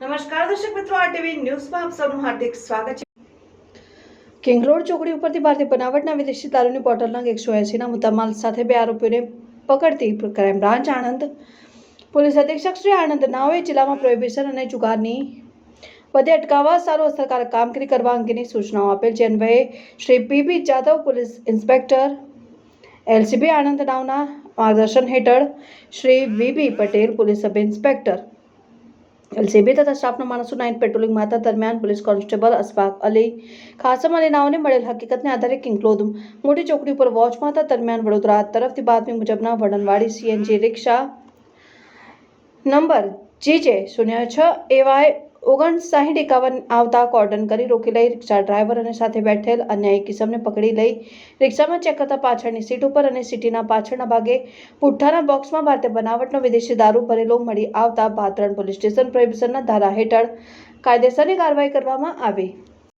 નમસ્કાર, દર્શક મિત્રો ટીવી ન્યૂઝમાં આપ સૌનું હાર્દિક સ્વાગત છે. કિંગ રોડ ચોકડી ઉપરથી ભારતીય બનાવટના વિદેશી દારૂની બોટલના એકસો એંસીના મુદ્દામાલ સાથે બે આરોપીઓને પકડતી ક્રાઇમ બ્રાન્ચ આણંદ. પોલીસ અધિક્ષક શ્રી આનંદ નાઓએ જિલ્લામાં પ્રોહિબિશન અને જુગારની વધે અટકાવવા સારું અસરકારક કામગીરી કરવા અંગેની સૂચનાઓ આપેલ જે અન્વયે Shri P B Jadav police inspector LCB Anand નાવના માર્ગદર્શન હેઠળ Shri V B Patel police sub inspector LCB તથા સ્ટાફના માણસો નાઇટ પેટ્રોલિંગ માતા દરમિયાન પોલીસ કોન્સ્ટેબલ અસફાક અલી ખાસમ અલી નાઓને મળેલ હકીકતને આધારે કિંગલોદ મોટી ચોકડી ઉપર વોચ માતા દરમિયાન વડોદરા તરફથી બાતમી મુજબના Vadanwadi CNG rickshaw number GJ શૂન્ય છ એવાય ઓગણસાઠ એકાવન આવતા કોર્ડન કરી રોકી લઈ રિક્ષા ડ્રાઈવર અને સાથે બેઠેલ અન્ય એક કિસમને પકડી લઈ રિક્ષામાં ચેક કરતા પાછળની સીટ ઉપર અને સિટીના પાછળના ભાગે પુઠ્ઠાના બોક્સમાં ભારતીય બનાવટનો વિદેશી દારૂ ભરેલો મળી આવતા ભાતરણ પોલીસ સ્ટેશન પ્રોહિબિશનના ધારા હેઠળ કાયદેસરની કાર્યવાહી કરવામાં આવી.